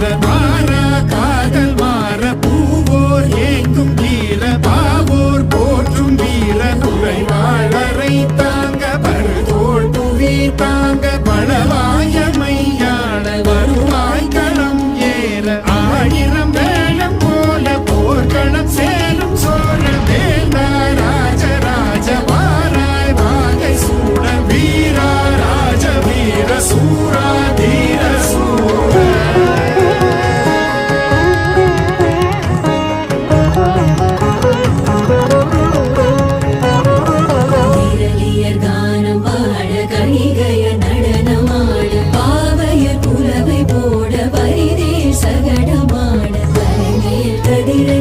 நீல மாற காதல் மாற பூவோர் ஏங்கும் நீல பாவோர் போற்றும் வீர துறை வாழரை தாங்க பருதோள் புவி தாங்க பழவாயமை அம்பிகைய நடனமாட பாவைய புலவை போட வரிதே சகடமான